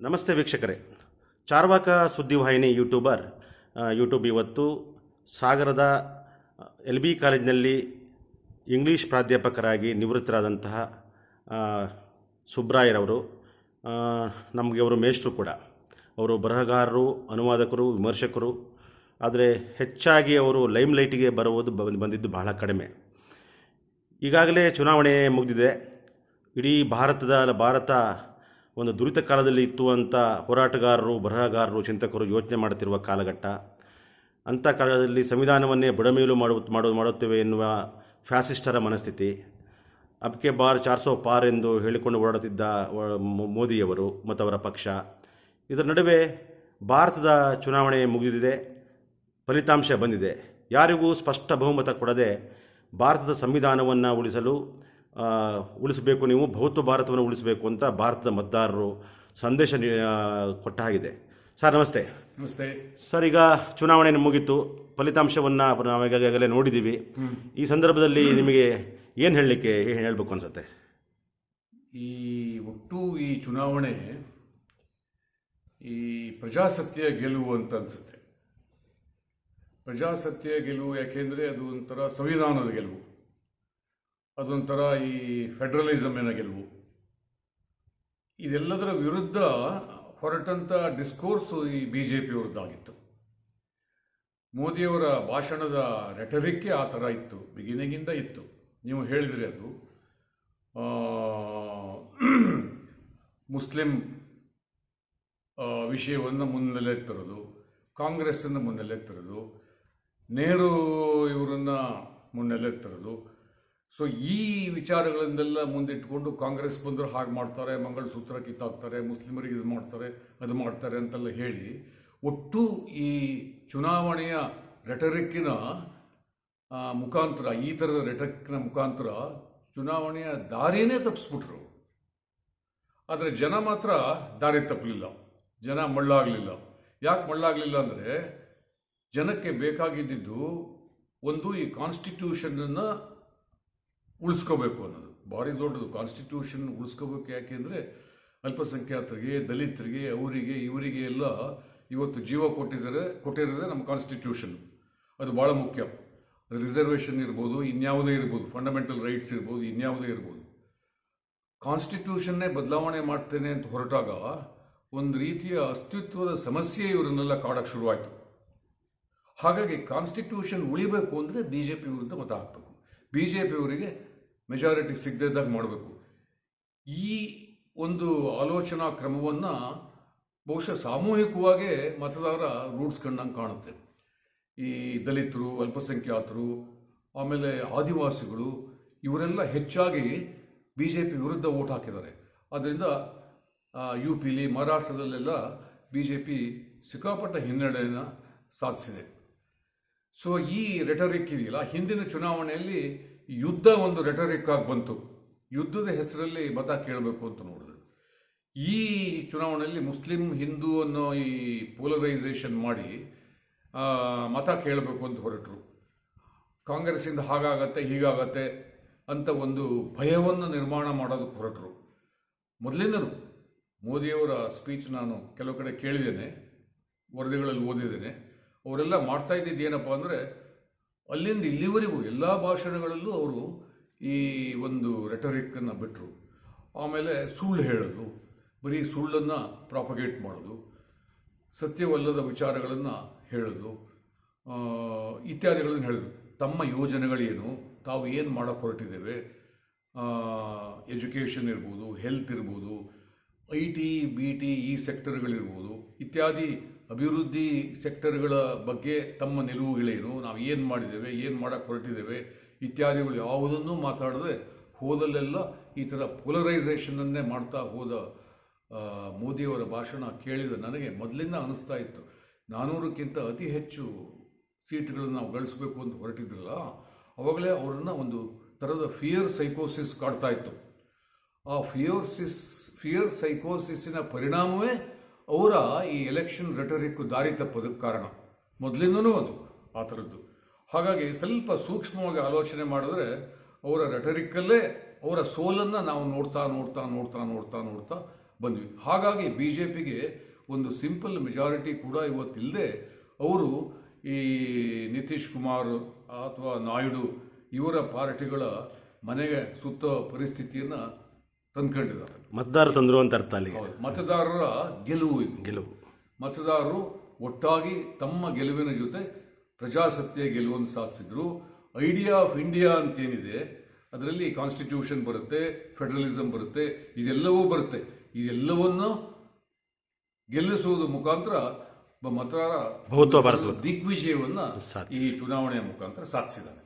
ನಮಸ್ತೆ ವೀಕ್ಷಕರೇ. Charvaka ಸುದ್ದಿವಾಹಿನಿ YouTuber YouTube ಇವತ್ತು ಸಾಗರದ ಎಲ್ ಬಿ ಕಾಲೇಜಿನಲ್ಲಿ ಇಂಗ್ಲೀಷ್ ಪ್ರಾಧ್ಯಾಪಕರಾಗಿ ನಿವೃತ್ತರಾದಂತಹ ಸುಬ್ರಾಯರವರು ನಮಗೆ ಅವರು ಮೇಷ್ಟ್ರು ಕೂಡ. ಅವರು ಬರಹಗಾರರು, ಅನುವಾದಕರು, ವಿಮರ್ಶಕರು. ಆದರೆ ಹೆಚ್ಚಾಗಿ ಅವರು ಲೈಮ್ ಲೈಟಿಗೆ ಬರುವುದು ಬಂದ್- ಬಂದಿದ್ದು ಬಹಳ ಕಡಿಮೆ. ಈಗಾಗಲೇ ಚುನಾವಣೆ ಮುಗಿದಿದೆ. ಇಡೀ ಭಾರತದ, ಭಾರತ ಒಂದು ದುರಿತ ಕಾಲದಲ್ಲಿ ಇತ್ತು ಅಂತ ಹೋರಾಟಗಾರರು, ಬರಹಗಾರರು, ಚಿಂತಕರು ಯೋಚನೆ ಮಾಡುತ್ತಿರುವ ಕಾಲಘಟ್ಟ. ಅಂಥ ಕಾಲದಲ್ಲಿ ಸಂವಿಧಾನವನ್ನೇ ಬುಡಮೇಲು ಮಾಡುವ ಮಾಡು ಮಾಡುತ್ತೇವೆ ಎನ್ನುವ ಫ್ಯಾಸಿಸ್ಟರ ಮನಸ್ಥಿತಿ. ಅಬ್ಕೆ ಬಾರ್ ಚಾರ್ಸೋ ಪಾರ್ ಎಂದು ಹೇಳಿಕೊಂಡು ಓಡಾಡುತ್ತಿದ್ದ ಮೋದಿಯವರು ಮತ್ತು ಅವರ ಪಕ್ಷ. ಇದರ ನಡುವೆ ಭಾರತದ ಚುನಾವಣೆ ಮುಗಿದಿದೆ, ಫಲಿತಾಂಶ ಬಂದಿದೆ. ಯಾರಿಗೂ ಸ್ಪಷ್ಟ ಬಹುಮತ ಕೊಡದೆ ಭಾರತದ ಸಂವಿಧಾನವನ್ನು ಉಳಿಸಲು ಉಳಿಸಬೇಕು ನೀವು ಭೌತ ಭಾರತವನ್ನು ಉಳಿಸಬೇಕು ಅಂತ ಭಾರತದ ಮತದಾರರು ಸಂದೇಶ ಕೊಟ್ಟ ಹಾಗಿದೆ ಸರ್ ನಮಸ್ತೆ. ನಮಸ್ತೆ. ಸರ್ ಈಗ ಚುನಾವಣೆ ಮುಗಿತು? ಫಲಿತಾಂಶವನ್ನು ನಾವು ಈಗಾಗಲೇ ನೋಡಿದ್ದೀವಿ ಈ ಸಂದರ್ಭದಲ್ಲಿ ನಿಮಗೆ ಏನು ಹೇಳಲಿಕ್ಕೆ ಏನು ಹೇಳಬೇಕು ಅನ್ಸುತ್ತೆ? ಈ ಒಟ್ಟು ಈ ಚುನಾವಣೆ ಈ ಪ್ರಜಾಸತ್ಯ ಗೆಲುವು ಅಂತ ಅನ್ಸುತ್ತೆ. ಪ್ರಜಾಸತ್ಯ ಗೆಲುವು ಯಾಕೆಂದರೆ ಅದು ಒಂಥರ ಸಂವಿಧಾನದ ಗೆಲುವು. ಅದೊಂಥರ ಈ ಫೆಡರಲಿಸಮಿನ ಗೆಲುವು. ಇದೆಲ್ಲದರ ವಿರುದ್ಧ ಹೊರಟಂತ ಡಿಸ್ಕೋರ್ಸ್ ಈ ಬಿ ಜೆ ಪಿಯವ್ರದ್ದಾಗಿತ್ತು ಮೋದಿಯವರ ಭಾಷಣದ ರೆಟರಿಕ್ಕೆ ಆ ಥರ ಇತ್ತು. ಬಿಗಿನಿಂಗಿಂದ ಇತ್ತು. ನೀವು ಹೇಳಿದ್ರಿ ಅದು. ಮುಸ್ಲಿಂ ವಿಷಯವನ್ನು ಮುನ್ನೆಲೆ ತರೋದು, ಕಾಂಗ್ರೆಸ್ಸನ್ನು ಮುನ್ನೆಲೆ ತರೋದು, ನೆಹರು ಇವರನ್ನು ಮುನ್ನೆಲೆ ತರೋದು ಸೊ ಈ ವಿಚಾರಗಳನ್ನೆಲ್ಲ ಮುಂದಿಟ್ಕೊಂಡು ಕಾಂಗ್ರೆಸ್ ಬಂದರು ಹಾಗೆ ಮಾಡ್ತಾರೆ, ಮಂಗಳಸೂತ್ರ ಕಿತ್ತಾಕ್ತಾರೆ, ಮುಸ್ಲಿಮರಿಗೆ ಇದು ಮಾಡ್ತಾರೆ, ಅದು ಮಾಡ್ತಾರೆ ಅಂತೆಲ್ಲ ಹೇಳಿ ಒಟ್ಟು ಈ ಚುನಾವಣೆಯ ರೆಟರಿಕ್ಕಿನ ಮುಖಾಂತರ, ಈ ಥರದ ರೆಟರಿಕ್ನ ಮುಖಾಂತರ ಚುನಾವಣೆಯ ದಾರಿಯೇ ತಪ್ಪಿಸ್ಬಿಟ್ರು. ಆದರೆ ಜನ ಮಾತ್ರ ದಾರಿ ತಪ್ಪಲಿಲ್ಲ. ಜನ ಮಳ್ಳಾಗಲಿಲ್ಲ. ಯಾಕೆ ಮಳ್ಳಾಗಲಿಲ್ಲ ಅಂದರೆ ಜನಕ್ಕೆ ಬೇಕಾಗಿದ್ದಿದ್ದು ಒಂದು ಈ ಕಾನ್ಸ್ಟಿಟ್ಯೂಷನನ್ನು ಉಳಿಸ್ಕೋಬೇಕು ಅನ್ನೋದು. ಭಾರಿ ದೊಡ್ಡದು. ಕಾನ್ಸ್ಟಿಟ್ಯೂಷನ್ ಉಳಿಸ್ಕೋಬೇಕು ಯಾಕೆಂದರೆ ಅಲ್ಪಸಂಖ್ಯಾತರಿಗೆ, ದಲಿತರಿಗೆ, ಅವರಿಗೆ, ಇವರಿಗೆ ಎಲ್ಲ ಇವತ್ತು ಜೀವ ಕೊಟ್ಟಿದ್ದಾರೆ, ಕೊಟ್ಟಿರೋದೇ ನಮ್ಮ ಕಾನ್ಸ್ಟಿಟ್ಯೂಷನ್ ಅದು ಭಾಳ ಮುಖ್ಯ. ರಿಸರ್ವೇಷನ್ ಇರ್ಬೋದು, ಇನ್ಯಾವುದೇ ಇರ್ಬೋದು ಫಂಡಮೆಂಟಲ್ ರೈಟ್ಸ್ ಇರ್ಬೋದು, ಇನ್ಯಾವುದೇ ಇರ್ಬೋದು. ಕಾನ್ಸ್ಟಿಟ್ಯೂಷನ್ನೇ ಬದಲಾವಣೆ ಮಾಡ್ತೇನೆ ಅಂತ ಹೊರಟಾಗ ಒಂದು ರೀತಿಯ ಅಸ್ತಿತ್ವದ ಸಮಸ್ಯೆ ಇವರನ್ನೆಲ್ಲ ಕಾಡಕ್ಕೆ ಶುರುವಾಯಿತು. ಹಾಗಾಗಿ ಕಾನ್ಸ್ಟಿಟ್ಯೂಷನ್ ಉಳಿಬೇಕು ಅಂದರೆ ಬಿ ಜೆ ಪಿ ವಿರುದ್ಧ ಮತ ಹಾಕಬೇಕು. ಬಿ ಜೆ ಪಿಯವರಿಗೆ ಮೆಜಾರಿಟಿ ಸಿಗದಿದ್ದಾಗ ಮಾಡಬೇಕು. ಈ ಒಂದು ಆಲೋಚನಾ ಕ್ರಮವನ್ನು ಬಹುಶಃ ಸಾಮೂಹಿಕವಾಗೇ ಮತದಾರ ರೂಢಿಸ್ಕೊಂಡಂಗೆ ಕಾಣುತ್ತೆ. ಈ ದಲಿತರು, ಅಲ್ಪಸಂಖ್ಯಾತರು, ಆಮೇಲೆ ಆದಿವಾಸಿಗಳು, ಇವರೆಲ್ಲ ಹೆಚ್ಚಾಗಿ ಬಿ ಜೆ ಪಿ ವಿರುದ್ಧ ಓಟ್ ಹಾಕಿದ್ದಾರೆ. ಆದ್ದರಿಂದ ಯು ಪಿಲಿ ಮಹಾರಾಷ್ಟ್ರದಲ್ಲೆಲ್ಲ ಬಿ ಜೆ ಪಿ ಸಿಕ್ಕಾಪಟ್ಟ ಹಿನ್ನಡೆಯನ್ನು ಸಾಧಿಸಿದೆ. ಸೊ ಈ ರೆಟರಿಕ್ ಇದೆಯಲ್ಲ, ಹಿಂದಿನ ಚುನಾವಣೆಯಲ್ಲಿ ಯುದ್ಧ ಒಂದು ರೆಟರಿಕ್ ಆಗಿ ಬಂತು. ಯುದ್ಧದ ಹೆಸರಲ್ಲಿ ಮತ ಕೇಳಬೇಕು ಅಂತ ನೋಡಿದ್ರು. ಈ ಚುನಾವಣೆಯಲ್ಲಿ ಮುಸ್ಲಿಂ, ಹಿಂದೂ ಅನ್ನೋ ಈ ಪೋಲರೈಸೇಷನ್ ಮಾಡಿ ಮತ ಕೇಳಬೇಕು ಅಂತ ಹೊರಟರು. ಕಾಂಗ್ರೆಸ್ಸಿಂದ ಹಾಗಾಗತ್ತೆ, ಹೀಗಾಗತ್ತೆ ಅಂತ ಒಂದು ಭಯವನ್ನು ನಿರ್ಮಾಣ ಮಾಡೋದಕ್ಕೆ ಹೊರಟರು. ಮೊದಲಿಂದಲೂ ಮೋದಿಯವರ ಸ್ಪೀಚ್ ನಾನು ಕೆಲವು ಕಡೆ ಕೇಳಿದ್ದೇನೆ, ವರದಿಗಳಲ್ಲಿ ಓದಿದ್ದೇನೆ. ಅವರೆಲ್ಲ ಮಾಡ್ತಾ ಇದ್ದಿದ್ದು ಏನಪ್ಪ ಅಂದರೆ ಅಲ್ಲಿಂದ ಇಲ್ಲಿವರೆಗೂ ಎಲ್ಲ ಭಾಷಣಗಳಲ್ಲೂ ಅವರು ಈ ಒಂದು ರೆಟರಿಕ್ಕನ್ನು ಬಿಟ್ಟರು ಆಮೇಲೆ ಸುಳ್ಳು ಹೇಳೋದು, ಬರೀ ಸುಳ್ಳನ್ನು ಪ್ರಾಪಗೇಟ್ ಮಾಡೋದು, ಸತ್ಯವಲ್ಲದ ವಿಚಾರಗಳನ್ನು ಹೇಳೋದು ಇತ್ಯಾದಿಗಳನ್ನು ಹೇಳಿದ್ರು ತಮ್ಮ ಯೋಜನೆಗಳೇನು, ತಾವು ಏನು ಮಾಡೋಕ್ಕೆ ಹೊರಟಿದ್ದೇವೆ ಎಜುಕೇಷನ್ ಇರ್ಬೋದು, ಹೆಲ್ತ್ ಇರ್ಬೋದು, ಐ ಟಿ, ಬಿ ಟಿ, ಈ ಸೆಕ್ಟರ್ಗಳಿರ್ಬೋದು ಇತ್ಯಾದಿ ಅಭಿವೃದ್ಧಿ ಸೆಕ್ಟರ್ಗಳ ಬಗ್ಗೆ ತಮ್ಮ ನಿಲುವುಗಳೇನು, ನಾವು ಏನು ಮಾಡಿದ್ದೇವೆ, ಏನು ಮಾಡೋಕ್ಕೆ ಹೊರಟಿದ್ದೇವೆ ಇತ್ಯಾದಿಗಳು ಯಾವುದನ್ನೂ ಮಾತಾಡದೆ ಹೋದಲ್ಲೆಲ್ಲ ಈ ಥರ ಪೋಲರೈಸೇಷನನ್ನೇ ಮಾಡ್ತಾ ಹೋದ ಮೋದಿಯವರ ಭಾಷಣ ಕೇಳಿದ ನನಗೆ ಮೊದಲಿಂದ ಅನಿಸ್ತಾ ಇತ್ತು. ನಾನ್ನೂರಕ್ಕಿಂತ ಅತಿ ಹೆಚ್ಚು ಸೀಟ್ಗಳನ್ನು ನಾವು ಗಳಿಸಬೇಕು ಅಂತ ಹೊರಟಿದ್ರಲ್ಲ, ಅವಾಗಲೇ ಅವರನ್ನು ಒಂದು ಥರದ ಫಿಯರ್ ಸೈಕೋಸಿಸ್ ಕಾಡ್ತಾ ಇತ್ತು. ಆ ಫಿಯೋಸಿಸ್ ಫಿಯರ್ ಸೈಕೋಸಿಸಿನ ಪರಿಣಾಮವೇ ಅವರ ಈ ಎಲೆಕ್ಷನ್ ರೆಟರಿಕ್ ದಾರಿ ತಪ್ಪೋದಕ್ಕೆ ಕಾರಣ. ಮೊದಲಿಂದನೂ ಅದು, ಆ ಥರದ್ದು. ಹಾಗಾಗಿ ಸ್ವಲ್ಪ ಸೂಕ್ಷ್ಮವಾಗಿ ಆಲೋಚನೆ ಮಾಡಿದ್ರೆ ಅವರ ರೆಟರಿಕ್ಕಲ್ಲೇ ಅವರ ಸೋಲನ್ನು ನಾವು ನೋಡ್ತಾ ನೋಡ್ತಾ ನೋಡ್ತಾ ನೋಡ್ತಾ ನೋಡ್ತಾ ಬಂದ್ವಿ. ಹಾಗಾಗಿ ಬಿ ಜೆ ಪಿಗೆ ಒಂದು ಸಿಂಪಲ್ ಮೆಜಾರಿಟಿ ಕೂಡ ಇವತ್ತಿಲ್ಲದೆ ಅವರು ಈ ನಿತೀಶ್ ಕುಮಾರ್ ಅಥವಾ ನಾಯ್ಡು ಇವರ ಪಾರ್ಟಿಗಳ ಮನೆಗೆ ಸುತ್ತ ಪರಿಸ್ಥಿತಿಯನ್ನು ತಂದ್ಕೊಂಡಿದ್ದಾರೆ. ಮತದಾರ ತಂದ್ರು ಅಂತ ಅರ್ಥ ಅಲ್ಲಿ. ಮತದಾರರ ಗೆಲುವು ಇದು. ಗೆಲುವು. ಮತದಾರರು ಒಟ್ಟಾಗಿ ತಮ್ಮ ಗೆಲುವಿನ ಜೊತೆ ಪ್ರಜಾಸತ್ತೆಯ ಗೆಲುವನ್ನು ಸಾಧಿಸಿದ್ರು. ಐಡಿಯಾ ಆಫ್ ಇಂಡಿಯಾ ಅಂತೇನಿದೆ ಅದರಲ್ಲಿ ಕಾನ್ಸ್ಟಿಟ್ಯೂಷನ್ ಬರುತ್ತೆ ಫೆಡರಲಿಸಂ ಬರುತ್ತೆ ಇದೆಲ್ಲವೂ ಬರುತ್ತೆ. ಇದೆಲ್ಲವನ್ನು ಗೆಲ್ಲಿಸುವುದರ ಮುಖಾಂತರ ಮತದಾರ ದಿಗ್ವಿಜಯವನ್ನು. ಈ ಚುನಾವಣೆಯ ಮುಖಾಂತರ ಸಾಧಿಸಿದ್ದಾನೆ